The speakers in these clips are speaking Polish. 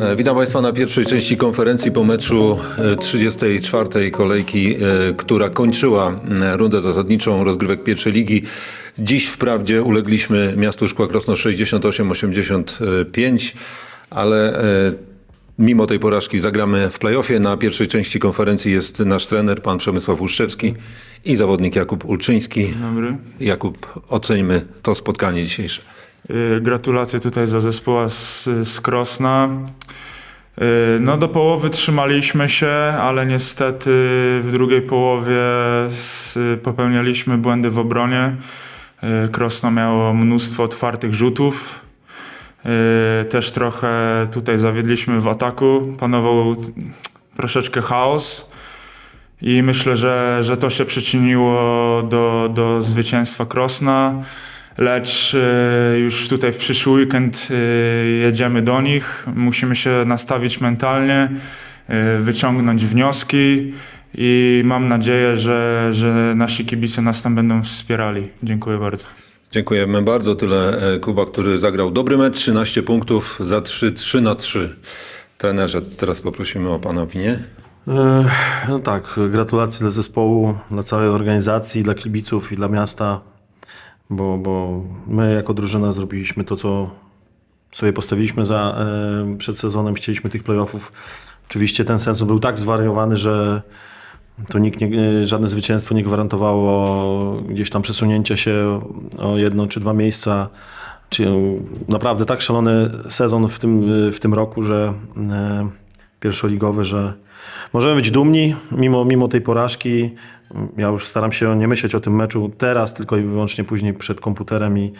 E, Witam Państwa na pierwszej części konferencji po meczu e, 34. kolejki, e, która kończyła rundę zasadniczą rozgrywek pierwszej ligi. Dziś wprawdzie ulegliśmy miastu Szkła Krosno 68-85, ale e, mimo tej porażki zagramy w playoffie. Na pierwszej części konferencji jest nasz trener, pan Przemysław Łuszczewski i zawodnik Jakub Ulczyński. Dobry. Jakub, oceńmy to spotkanie dzisiejsze. Gratulacje tutaj za zespoła z, z Krosna. Y, No do połowy trzymaliśmy się, ale niestety w drugiej połowie popełnialiśmy błędy w obronie. Y, Krosno miało mnóstwo otwartych rzutów. Y, Też trochę tutaj zawiedliśmy w ataku. Panował troszeczkę chaos. I myślę, że, że to się przyczyniło do, do zwycięstwa Krosna. Lecz e, już tutaj w przyszły weekend e, jedziemy do nich. Musimy się nastawić mentalnie, e, wyciągnąć wnioski i mam nadzieję, że, że nasi kibice nas tam będą wspierali. Dziękuję bardzo. Dziękujemy bardzo. Tyle Kuba, który zagrał dobry mecz, 13 punktów za 3, 3 na 3. Trenerze, teraz poprosimy o Pana opinię. No tak, gratulacje dla zespołu, dla całej organizacji, dla kibiców i dla miasta, bo, bo my jako drużyna zrobiliśmy to, co sobie postawiliśmy za, e, przed sezonem, chcieliśmy tych playoffów. Oczywiście ten sezon był tak zwariowany, że to nikt nie, e, żadne zwycięstwo nie gwarantowało gdzieś tam przesunięcia się o jedno czy dwa miejsca. Czy naprawdę tak szalony sezon w tym, w tym roku, że e, pierwszoligowy, że możemy być dumni mimo, mimo tej porażki. Ja już staram się nie myśleć o tym meczu teraz, tylko i wyłącznie później przed komputerem i,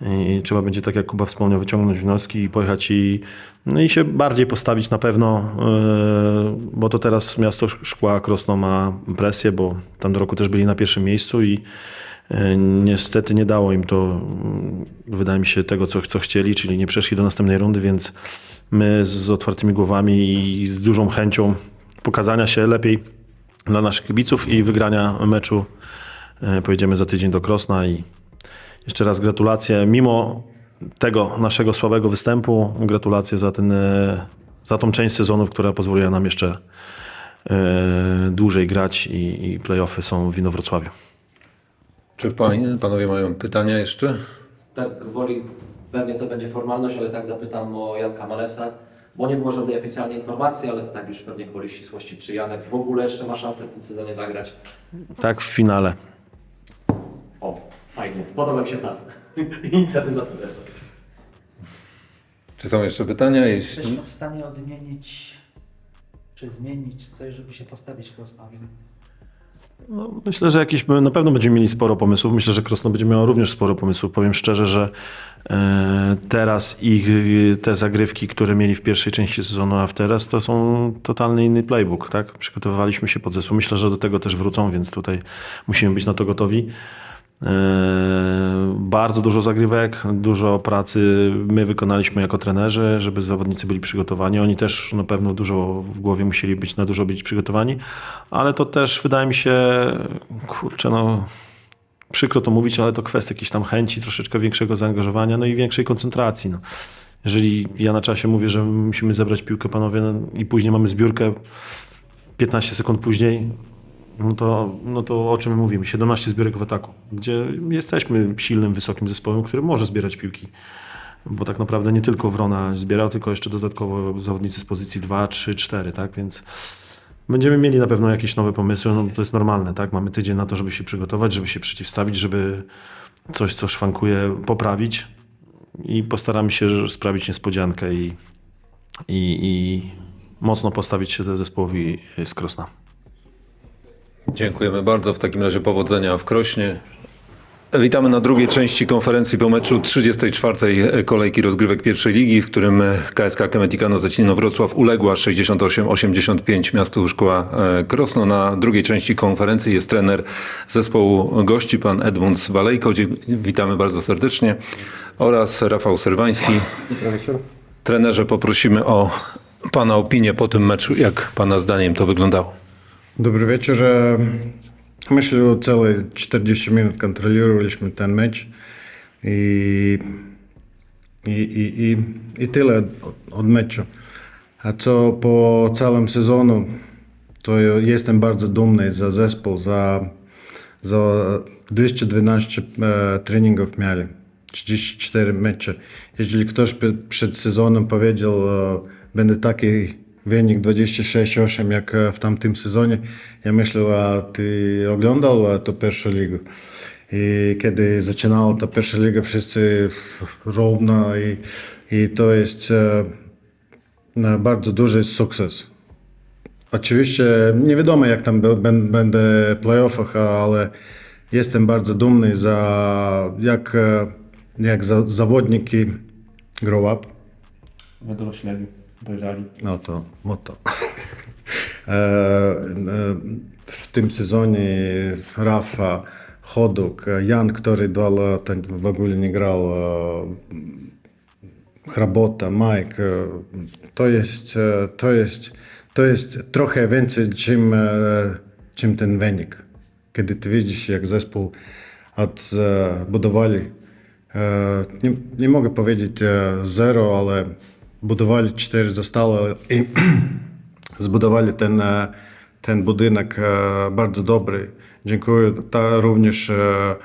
i trzeba będzie, tak jak Kuba wspomniał, wyciągnąć wnioski i pojechać i, no i się bardziej postawić na pewno, yy, bo to teraz miasto Szkła Krosno ma presję, bo tam do roku też byli na pierwszym miejscu i yy, niestety nie dało im to, yy, wydaje mi się, tego, co, co chcieli, czyli nie przeszli do następnej rundy, więc my z otwartymi głowami i z dużą chęcią pokazania się lepiej dla naszych kibiców i wygrania meczu yy, pojedziemy za tydzień do Krosna i jeszcze raz gratulacje. Mimo tego naszego słabego występu, gratulacje za, ten, e, za tą część sezonu, która pozwoliła nam jeszcze e, dłużej grać i, i playoffy są w Inowrocławiu. Czy pań, Panowie mają pytania jeszcze? tak woli, pewnie to będzie formalność, ale tak zapytam o Janka Malesa, bo nie było żadnej oficjalnej informacji, ale to tak już pewnie gwoli ścisłości, czy Janek w ogóle jeszcze ma szansę w tym sezonie zagrać? Tak w finale. Fajnie, podoba mi się ta inicjatywa. Czy są jeszcze pytania? Jeśli... Jesteśmy w stanie odmienić czy zmienić coś, żeby się postawić Krosnowi. No, myślę, że jakieś, na pewno będziemy mieli sporo pomysłów. Myślę, że Krosno będzie miało również sporo pomysłów. Powiem szczerze, że e, teraz ich e, te zagrywki, które mieli w pierwszej części sezonu, a w teraz to są totalny inny playbook. Tak? Przygotowywaliśmy się pod zespół. Myślę, że do tego też wrócą, więc tutaj musimy być na to gotowi. E, Bardzo dużo zagrywek, dużo pracy my wykonaliśmy jako trenerzy, żeby zawodnicy byli przygotowani. Oni też na pewno dużo w głowie musieli być, na dużo być przygotowani, ale to też wydaje mi się, kurczę, no przykro to mówić, ale to kwestia jakiejś tam chęci, troszeczkę większego zaangażowania, no i większej koncentracji. No. Jeżeli ja na czasie mówię, że musimy zebrać piłkę, panowie, no, i później mamy zbiórkę 15 sekund później, no to, no to o czym my mówimy? 17 zbiórek w ataku, gdzie jesteśmy silnym, wysokim zespołem, który może zbierać piłki. Bo tak naprawdę nie tylko Wrona zbierał, tylko jeszcze dodatkowo zawodnicy z pozycji 2, 3, 4, tak? Więc będziemy mieli na pewno jakieś nowe pomysły, no to jest normalne, tak? Mamy tydzień na to, żeby się przygotować, żeby się przeciwstawić, żeby coś, co szwankuje, poprawić i postaramy się sprawić niespodziankę i, i, i mocno postawić się zespołowi z Krosna. Dziękujemy bardzo. W takim razie powodzenia w Krośnie. Witamy na drugiej części konferencji po meczu 34. kolejki rozgrywek pierwszej ligi, w którym KSK Kemetikano Zacino Wrocław uległa 68-85 miastu Szkoła e, Krosno. Na drugiej części konferencji jest trener zespołu gości, pan Edmund Walejko. Witamy bardzo serdecznie. Oraz Rafał Serwański. Trenerze, poprosimy o pana opinię po tym meczu. Jak pana zdaniem to wyglądało? Wieczór. E, Myślę, że całe 40 minut kontrolowaliśmy ten mecz i, i, i, i, i tyle od, od meczu. A co po całym sezonu, to jestem bardzo dumny za zespół, za, za 212 e, treningów mieli, 34 mecze. Jeżeli ktoś przed sezonem powiedział, e, będzie taki wynik 26-8 jak e, w tamtym sezonie, ja myślę, a ty oglądał to pierwszą ligę. I kiedy zaczynała ta pierwsza liga, wszyscy równo i, i to jest e, bardzo duży sukces. Oczywiście nie wiadomo jak tam będę w playoffach, ale jestem bardzo dumny za jak, e, jak za, zawodniki grow up. Wydorośleli, dojrzali. No to motto. E, e, w tym sezonie Rafa, Choduk, Jan, który dwa lata w ogóle nie grał, e, Hrabota, Mike. To jest, to jest, to jest trochę więcej, czym, czym ten wynik. Kiedy ty widzisz, jak zespół odbudowali, nie, nie mogę powiedzieć zero, ale budowali cztery zostało i zbudowali ten, e, ten budynek e, bardzo dobry. Dziękuję ta, również e,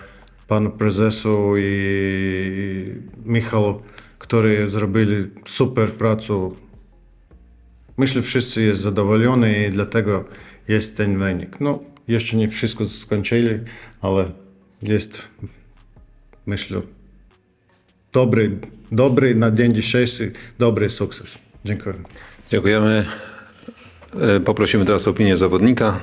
panu prezesu i Michalu, którzy zrobili super pracę. Myślę, wszyscy jest zadowoleni i dlatego jest ten wynik. No, jeszcze nie wszystko skończyli, ale jest, myślę, dobry, dobry na dzień dzisiejszy, dobry sukces. Dziękuję. Dziękujemy. E, Poprosimy teraz o opinię zawodnika.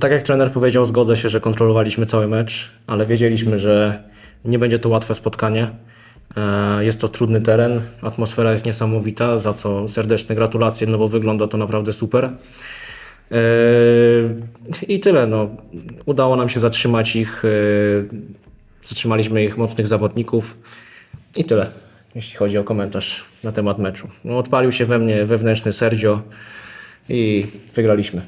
Tak jak trener powiedział, zgodzę się, że kontrolowaliśmy cały mecz, ale wiedzieliśmy, że nie będzie to łatwe spotkanie. E, Jest to trudny teren, atmosfera jest niesamowita, za co serdeczne gratulacje, no bo wygląda to naprawdę super. E, I tyle. No. Udało nam się zatrzymać ich. Zatrzymaliśmy ich mocnych zawodników. I tyle, jeśli chodzi o komentarz na temat meczu. No, odpalił się we mnie wewnętrzny Sergio i wygraliśmy.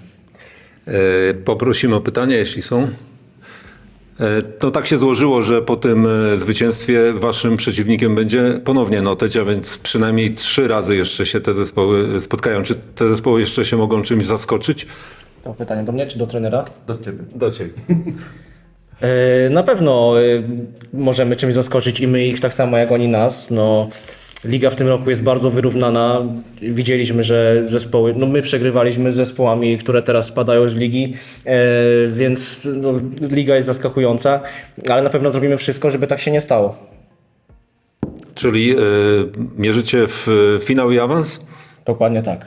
E, Poprosimy o pytania, jeśli są. E, No tak się złożyło, że po tym e, zwycięstwie waszym przeciwnikiem będzie ponownie Notecia, więc przynajmniej trzy razy jeszcze się te zespoły spotkają. Czy te zespoły jeszcze się mogą czymś zaskoczyć? To pytanie do mnie czy do trenera? Do ciebie. Do ciebie. E, Na pewno e, możemy czymś zaskoczyć i my ich tak samo jak oni nas. No, liga w tym roku jest bardzo wyrównana. Widzieliśmy, że zespoły, no my przegrywaliśmy z zespołami, które teraz spadają z ligi, e, więc no, liga jest zaskakująca, ale na pewno zrobimy wszystko, żeby tak się nie stało. Czyli e, mierzycie w finał i awans? Dokładnie tak.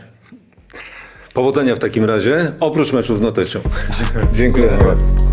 Powodzenia w takim razie, oprócz meczu z Notecią. Dziękuję. Dziękuję bardzo.